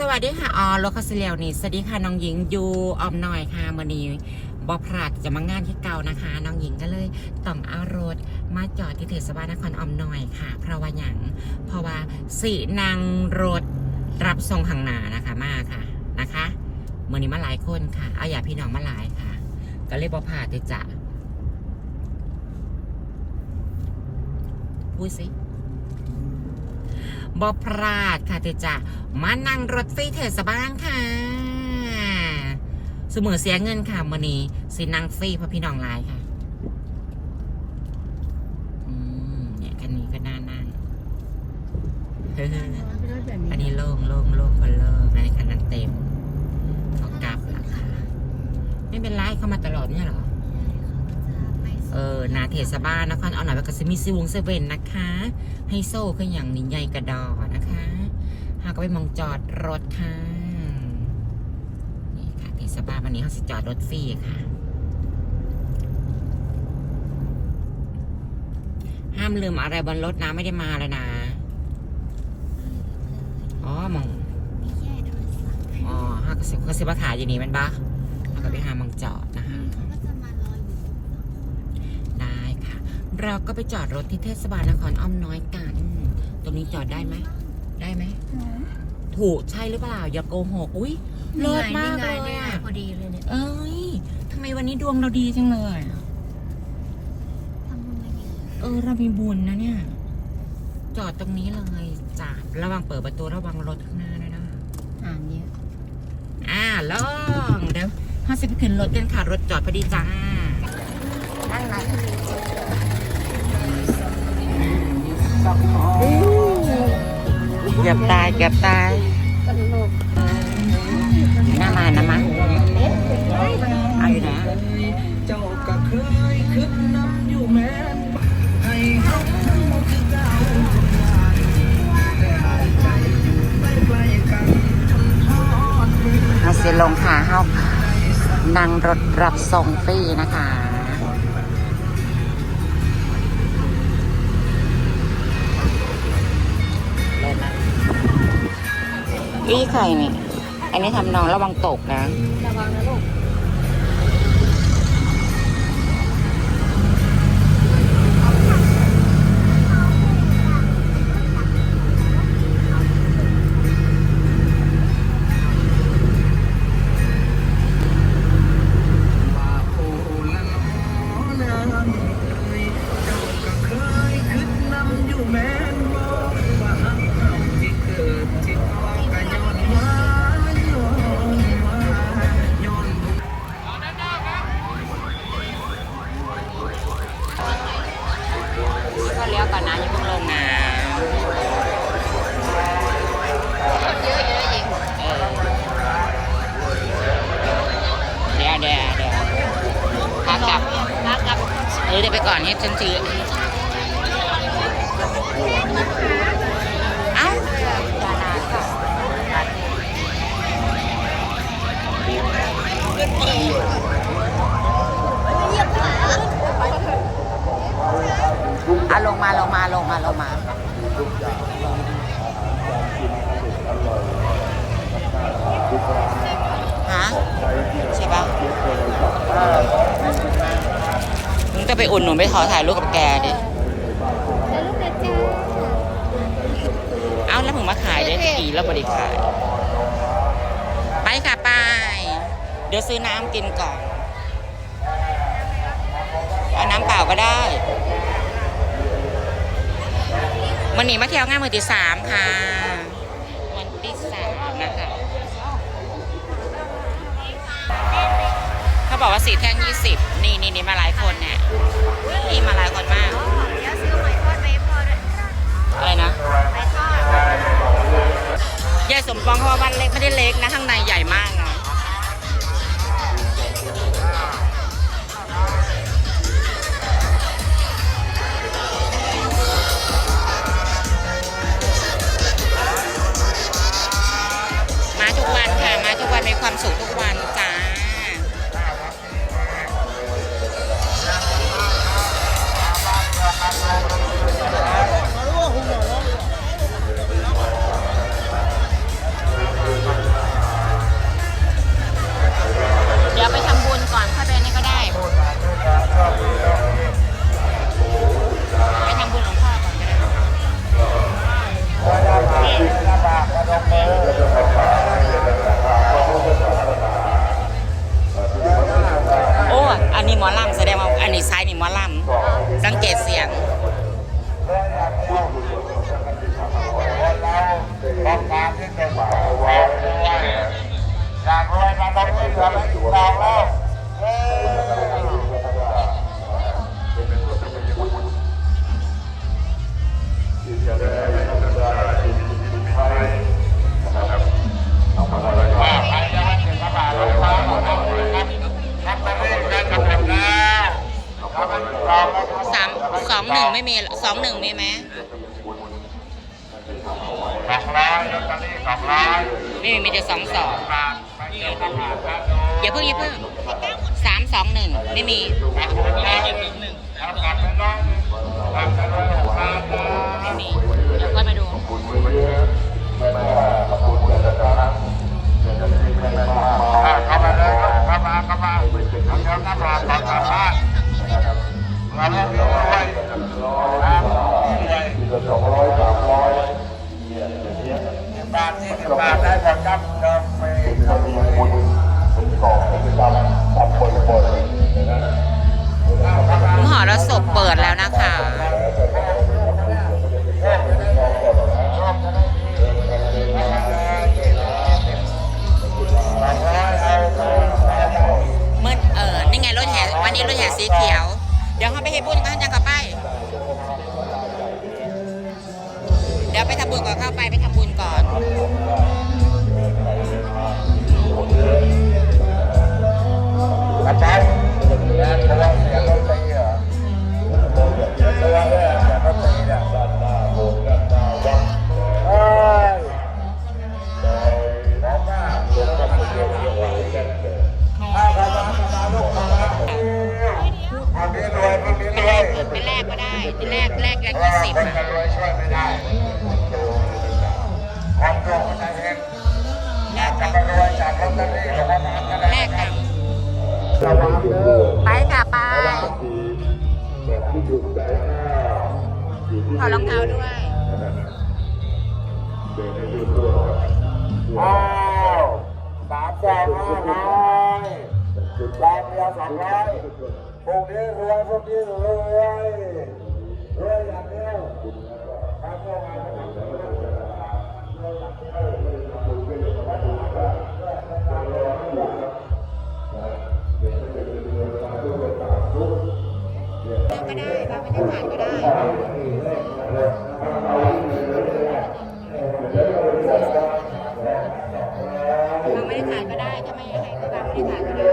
สวัสดีค่ะออโลคาสเลียวนี่ สวัสดีค่ะน้องหญิงยูออมหน่อยค่ะมื่อนี้บอพลาดจะมางานที่เก่านะคะ น้องหญิงก็เลยต้องเอารถมาจอดที่เทศบาลนครออมหน่อยค่ะ เพราะว่าอย่างเพราะว่าสีนางรถรับส่งข้างหน้านะคะมาค่ะนะคะมื่อนี้มาหลายคนค่ะเอาอย่าพี่น้องมาหลายค่ะ ก็เลยบอพลาดจะพูดสิ บอพลาดค่ะเตจะมานั่งรถไฟเทศบาลค่ะเสมอเสียเงินค่ะมื่อนี้สินั่งฟรีเพราะพี่น้องหลายค่ะอืมเนี่ยคันนี้ก็น่านั่งเฮ้ยอันนี้โล่งโล่งโล่งคนเลิกในคันนั้นเต็มเขากลับแล้วค่ะไม่เป็นไรเข้ามาตลอดเนี่ยเหรอ เออนาเทศบาลนครเอาหน่อยไปก็จะมีซีวงเซเว่นนะคะ ให้โซ่ขึ้นอย่างนี้ใหญ่กระดอนะคะหาก็ไปมองจอดรถค่ะนี่ค่ะเทศบาลวันนี้เขาสิจอดรถฟรีค่ะ ห้ามลืมอะไรบนรถนะไม่ได้มาเลยนะอ๋อมองอ๋อฮากสิก็สิมาถ่ายอยู่นี่มันปะแล้วก็ไปหามองจอดนะคะ ได้ค่ะ เราก็ไปจอดรถที่เทศบาลนครอ้อมน้อยกัน ตรงนี้จอดได้ไหม ได้ไหม ถูกใช่หรือเปล่า อย่าโกหก อุ้ยเลิศมากเลยนี่ไงอะพอดีเลยเนี่ย เอ้ยทำไมวันนี้ดวงเราดีจังเลยอะทำบุญกันเยอะเออเรามีบุญนะเนี่ย จอดตรงนี้เลยจ้าระวังเปิดประตูระวังรถข้างหน้าด้วยนะอ่านเยอะอ่าลองเดี๋ยวห้าสิบขึ้นรถกันค่ะรถจอดพอดีจ้านั่งไหนเกือบตายเกือบตายหน้ามานะมั้งเอาอยู่นะเจ้าก็เคยคิดนำอยู่แม้นให้เฮาคือเก่าทุกอย่างแต่ใจอยู่ใกล้ๆกันจนทอดมือเอาเสียลงค่ะเฮานั่งรถรับส่งฟรีนะคะ อีใครนี่ อันนี้ทำนองระวังตกนะ ระวังนะลูก ก็เลี้ยวก่อนนะอย่าเพิ่งลงนะเยอะเยอะยิงเออเดี๋ยวเดี๋ยวเดี๋ยวขากลับรักกับเออเดี๋ยวไปก่อนเนี่ยฉันถือเอ้ ก็ไปอุ่นหนุนไปขอถ่ายรูปกับแกดิแล้วลูกนะจ๊ะเอ้าแล้วมึงมาขายได้กี่แล้วบริขาย ไปค่ะไป เดี๋ยวซื้อน้ำกินก่อน เอาน้ำเปล่าก็ได้วันนี้มาเที่ยวงานมือที่สามค่ะ วันที่สามนะคะ เขาบอกว่าสีแท่งยี่สิบนี่นี่นี่มาหลายคนเนี่ยนี่มาหลายคนมากเดี๋ยวซื้อหอยทอดไปให้พ่อด้วยอะไรนะหอยทอดยายสมปองเขาว่าบ้านเล็กไม่ได้เล็กนะข้างในใหญ่มากนะ หนึ่งมีไหมสองร้อยลอตเตอรี่สองร้อยไม่มีมีแต่สองสองบาทไปเจอกันมาครับอย่าเพิ่งอย่าเพิ่งสามสองหนึ่งไม่มีบาทเป็นร้อยหนึ่งแล้วบาทเป็นร้อยหนึ่งบาทเป็นร้อยหกพัน เข้ามามหรสพเปิดแล้วนะคะเมื่อเออนี่ไงรถแห่วันนี้รถแห่สีเขียว เดี๋ยวเขาไปให้บุญกันจังกับไป เดี๋ยวไปทำบุญก่อนเข้าไปไปทำบุญก่อน อาจารย์แล้วทะเสียงรถตีเหรอทะเลาะเสียงรถตีเนี่ยเฮ้ยน้องมาถ้าเข้ามาเข้ามาลูกเข้ามาคนนี้รวยคนนี้รวยไปแลกก็ได้ไปแลกแลกกันยี่สิบคนอะจะรวยช่วยไม่ได้ความโกงมันจะเองอยากจะมารวยจากลอตเตอรี่หรือว่า ระวังเด้อไปค่ะไปถอดรองเท้าด้วยอ้าวสามสองห้าร้อยแรงเดียวสองร้อยพวกนี้รวยพวกนี้รวยรวยอย่างเดียวครับพวกเร ก็ได้บางบรรยากาศก็ได้บางบรรยก็ได้ถ้ไม่ให้ก็บางบรรยากาศก็ได้